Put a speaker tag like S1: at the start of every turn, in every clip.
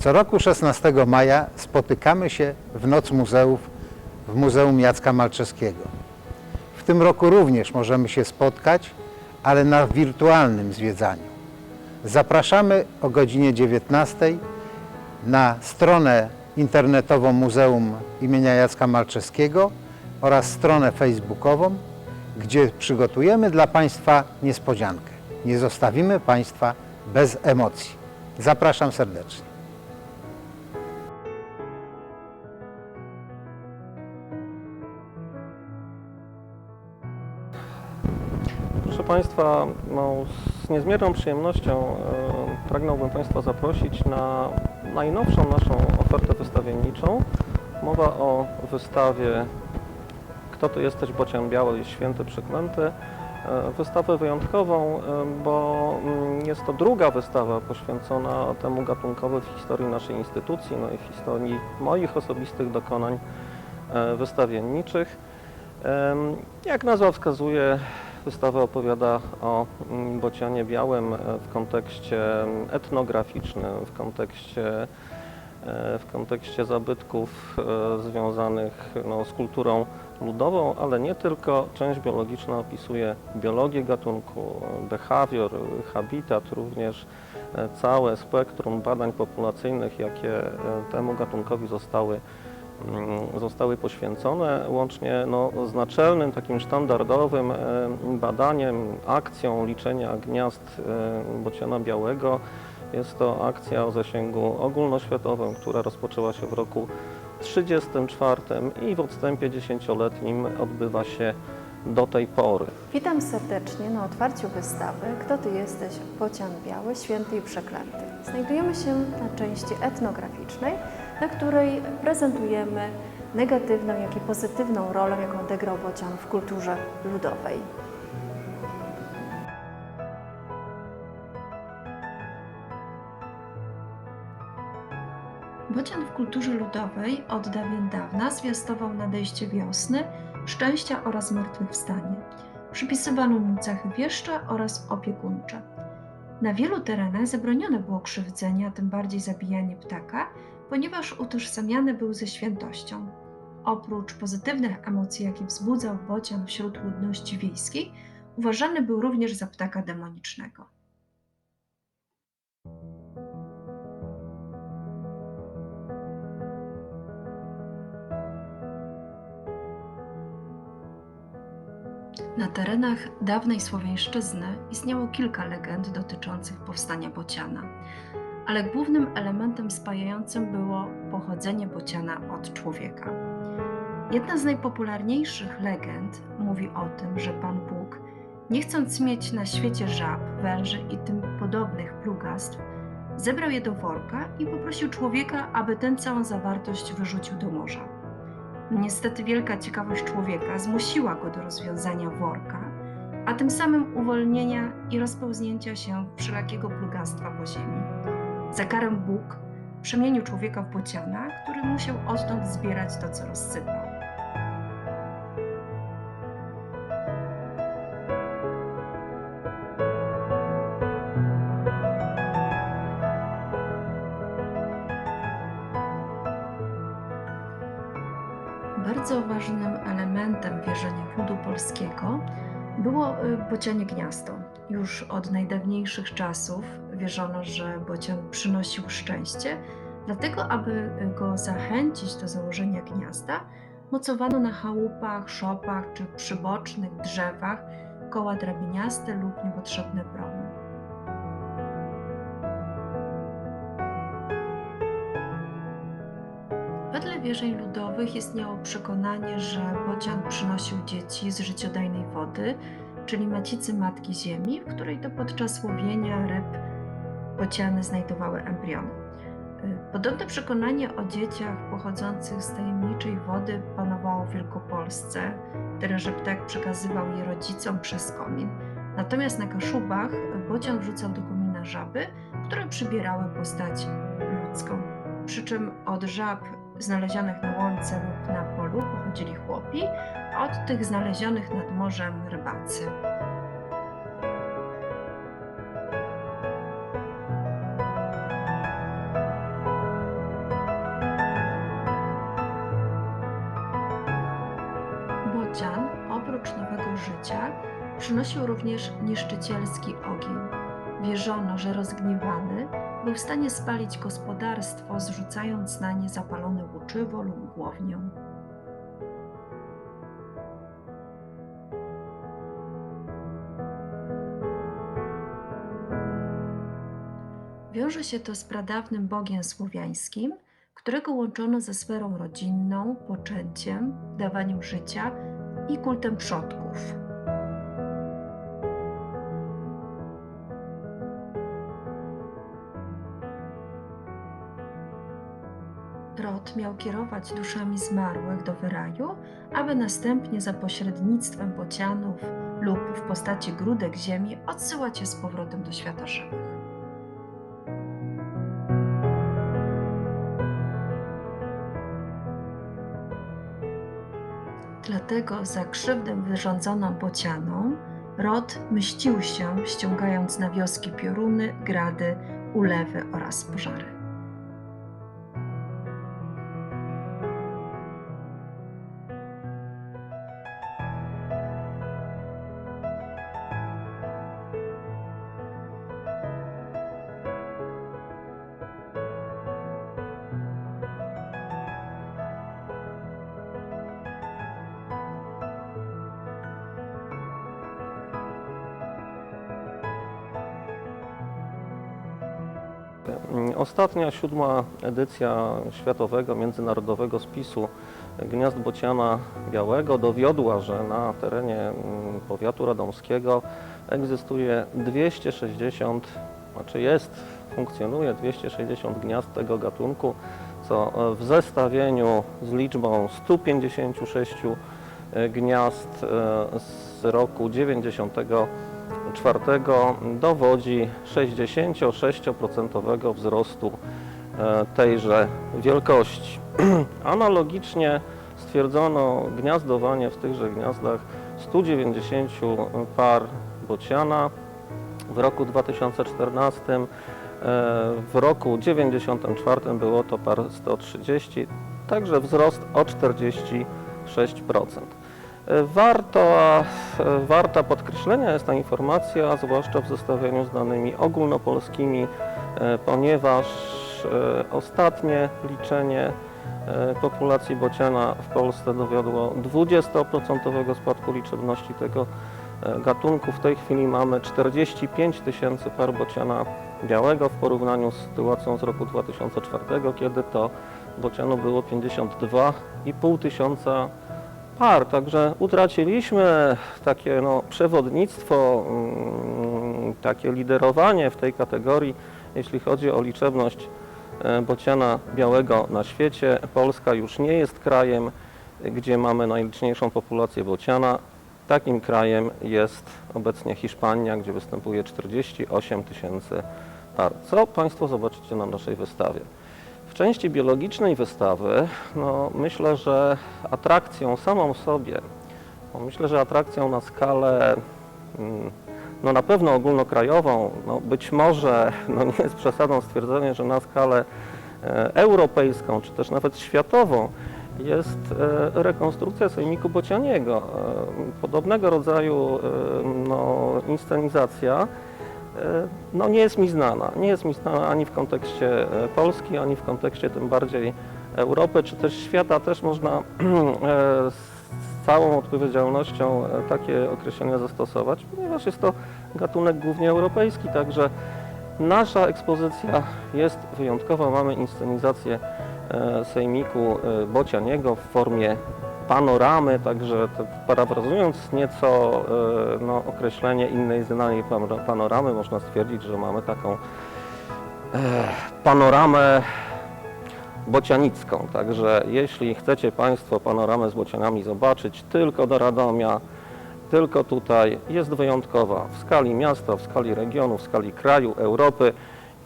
S1: Co roku 16 maja spotykamy się w Noc Muzeów w Muzeum Jacka Malczewskiego. W tym roku również możemy się spotkać, ale na wirtualnym zwiedzaniu. Zapraszamy o godzinie 19 na stronę internetową Muzeum imienia Jacka Malczewskiego oraz stronę facebookową, gdzie przygotujemy dla Państwa niespodziankę. Nie zostawimy Państwa bez emocji. Zapraszam serdecznie.
S2: Proszę Państwa, no, z niezmierną przyjemnością e, pragnąłbym Państwa zaprosić na najnowszą naszą ofertę wystawienniczą. Mowa o wystawie Kto to jesteś Bocian Biały i Święty Przyklęty. E, Wystawę wyjątkową, e, bo mm, jest to druga wystawa poświęcona temu gatunkowi w historii naszej instytucji, no i w historii moich osobistych dokonań e, wystawienniczych. Em, Jak nazwa wskazuje, wystawa opowiada o mm, bocianie białym e, w kontekście mm, etnograficznym, w kontekście, e, w kontekście zabytków e, związanych no, z kulturą ludową, ale nie tylko. Część biologiczna opisuje biologię gatunku, behawior, habitat, również całe spektrum badań populacyjnych, jakie temu gatunkowi zostały zostały poświęcone, łącznie no, z naczelnym, takim sztandarowym e, badaniem, akcją liczenia gniazd e, bociana białego. Jest to akcja o zasięgu ogólnoświatowym, która rozpoczęła się w roku 1934 i w odstępie dziesięcioletnim odbywa się do tej pory.
S3: Witam serdecznie na otwarciu wystawy Kto Ty jesteś? Bocian Biały, Święty i Przeklęty. Znajdujemy się na części etnograficznej, na której prezentujemy negatywną, jak i pozytywną rolę, jaką odegrał bocian w kulturze ludowej.
S4: Bocian w kulturze ludowej od dawien dawna zwiastował nadejście wiosny, szczęścia oraz zmartwychwstanie. Przypisywano mu cechy wieszcze oraz opiekuńcze. Na wielu terenach zabronione było krzywdzenie, a tym bardziej zabijanie ptaka, ponieważ utożsamiany był ze świętością. Oprócz pozytywnych emocji, jakie wzbudzał bocian wśród ludności wiejskiej, uważany był również za ptaka demonicznego. Na terenach dawnej Słowiańszczyzny istniało kilka legend dotyczących powstania bociana, ale głównym elementem spajającym było pochodzenie bociana od człowieka. Jedna z najpopularniejszych legend mówi o tym, że Pan Bóg, nie chcąc mieć na świecie żab, węży i tym podobnych plugastw, zebrał je do worka i poprosił człowieka, aby tę całą zawartość wyrzucił do morza. Niestety wielka ciekawość człowieka zmusiła go do rozwiązania worka, a tym samym uwolnienia i rozpełznięcia się wszelakiego plugastwa po ziemi. Za karę Bóg przemienił człowieka w bociana, który musiał odtąd zbierać to, co rozsypał. Bardzo ważnym elementem wierzenia ludu polskiego było y, bocianie gniazdo. Już od najdawniejszych czasów wierzono, że bocian przynosił szczęście, dlatego aby go zachęcić do założenia gniazda, mocowano na chałupach, szopach czy przybocznych drzewach koła drabiniaste lub niepotrzebne promy. Wierzeń ludowych istniało przekonanie, że bocian przynosił dzieci z życiodajnej wody, czyli macicy Matki Ziemi, w której to podczas łowienia ryb bociany znajdowały embriony. Podobne przekonanie o dzieciach pochodzących z tajemniczej wody panowało w Wielkopolsce, tyle ptak przekazywał je rodzicom przez komin. Natomiast na Kaszubach bocian wrzucał do komina żaby, które przybierały postać ludzką. Przy czym od żab znalezionych na łące lub na polu pochodzili chłopi, a od tych znalezionych nad morzem rybacy. Bocian, oprócz nowego życia, przynosił również niszczycielski ogień. Wierzono, że rozgniewany był w stanie spalić gospodarstwo, zrzucając na nie zapalone łuczywo lub głownię. Wiąże się to z pradawnym bogiem słowiańskim, którego łączono ze sferą rodzinną, poczęciem, dawaniem życia i kultem przodków. Rod miał kierować duszami zmarłych do wyraju, aby następnie za pośrednictwem bocianów lub w postaci grudek ziemi odsyłać je z powrotem do świata żywych. Dlatego za krzywdę wyrządzoną bocianom Rod mścił się, ściągając na wioski pioruny, grady, ulewy oraz pożary.
S2: Ostatnia, siódma edycja światowego, międzynarodowego spisu gniazd bociana białego dowiodła, że na terenie mm, powiatu radomskiego egzystuje 260, znaczy jest, funkcjonuje 260 gniazd tego gatunku, co e, w zestawieniu z liczbą 156 e, gniazd e, z roku 94 dowodzi 66% wzrostu e, tejże wielkości. Analogicznie stwierdzono gniazdowanie w tychże gniazdach 190 par bociana w roku 2014. e, W roku 94 było to par 130, także wzrost o 46%. Warto, warta podkreślenia jest ta informacja, zwłaszcza w zestawieniu z danymi ogólnopolskimi, e, ponieważ e, ostatnie liczenie e, populacji bociana w Polsce dowiodło 20% spadku liczebności tego gatunku. W tej chwili mamy 45 tysięcy par bociana białego w porównaniu z sytuacją z roku 2004, kiedy to bocianu było 52,5 tysiąca par, także utraciliśmy takie no, przewodnictwo, mm, takie liderowanie w tej kategorii, jeśli chodzi o liczebność e, bociana białego na świecie. Polska już nie jest krajem, gdzie mamy najliczniejszą populację bociana. Takim krajem jest obecnie Hiszpania, gdzie występuje 48 tysięcy par. Co Państwo zobaczycie na naszej wystawie? Części biologicznej wystawy, no, myślę, że atrakcją samą sobie, myślę, że atrakcją na skalę, mm, no na pewno ogólnokrajową, no być może, no nie jest przesadą stwierdzenie, że na skalę e, europejską, czy też nawet światową, jest e, rekonstrukcja Sejmiku Bocianiego. E, Podobnego rodzaju no, inscenizacja no nie jest mi znana. Nie jest mi znana ani w kontekście e, Polski, ani w kontekście tym bardziej Europy, czy też świata. Też można e, z całą odpowiedzialnością e, takie określenia zastosować, ponieważ jest to gatunek głównie europejski, także nasza ekspozycja jest wyjątkowa. Mamy inscenizację e, sejmiku e, bocianiego w formie panoramy, także parafrazując nieco e, no, określenie innej znanej pano- panoramy, można stwierdzić, że mamy taką e, panoramę bocianicką. Także jeśli chcecie Państwo panoramę z bocianami zobaczyć tylko do Radomia, tylko tutaj jest wyjątkowa w skali miasta, w skali regionu, w skali kraju, Europy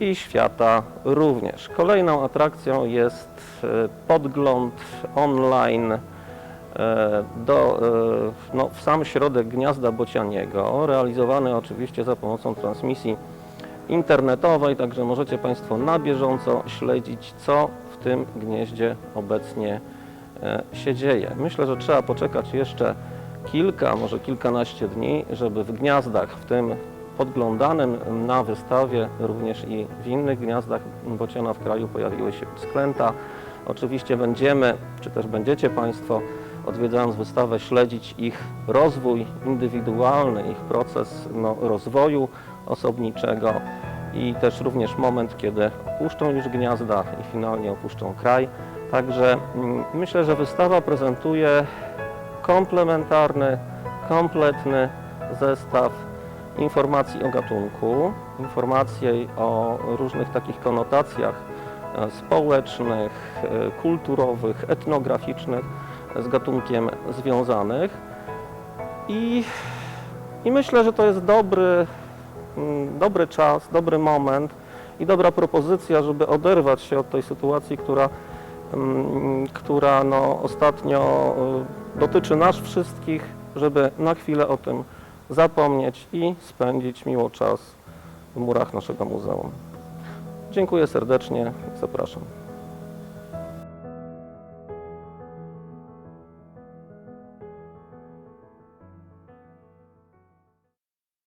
S2: i świata również. Kolejną atrakcją jest e, podgląd online do, e, no, w sam środek gniazda bocianiego, realizowany oczywiście za pomocą transmisji internetowej, także możecie Państwo na bieżąco śledzić, co w tym gnieździe obecnie e, się dzieje. Myślę, że trzeba poczekać jeszcze kilka, może kilkanaście dni, żeby w gniazdach, w tym podglądanym na wystawie, również i w innych gniazdach bociana w kraju pojawiły się sklęta. Oczywiście będziemy, czy też będziecie Państwo, odwiedzając wystawę, śledzić ich rozwój indywidualny, ich proces no, rozwoju osobniczego i też również moment, kiedy opuszczą już gniazda i finalnie opuszczą kraj. Także mm, myślę, że wystawa prezentuje komplementarny, kompletny zestaw informacji o gatunku, informacji o różnych takich konotacjach e, społecznych, e, kulturowych, etnograficznych z gatunkiem związanych. I, i myślę, że to jest dobry, mm, dobry czas, dobry moment i dobra propozycja, żeby oderwać się od tej sytuacji, która, mm, która no, ostatnio y, dotyczy nas wszystkich, żeby na chwilę o tym zapomnieć i spędzić miło czas w murach naszego muzeum. Dziękuję serdecznie, zapraszam.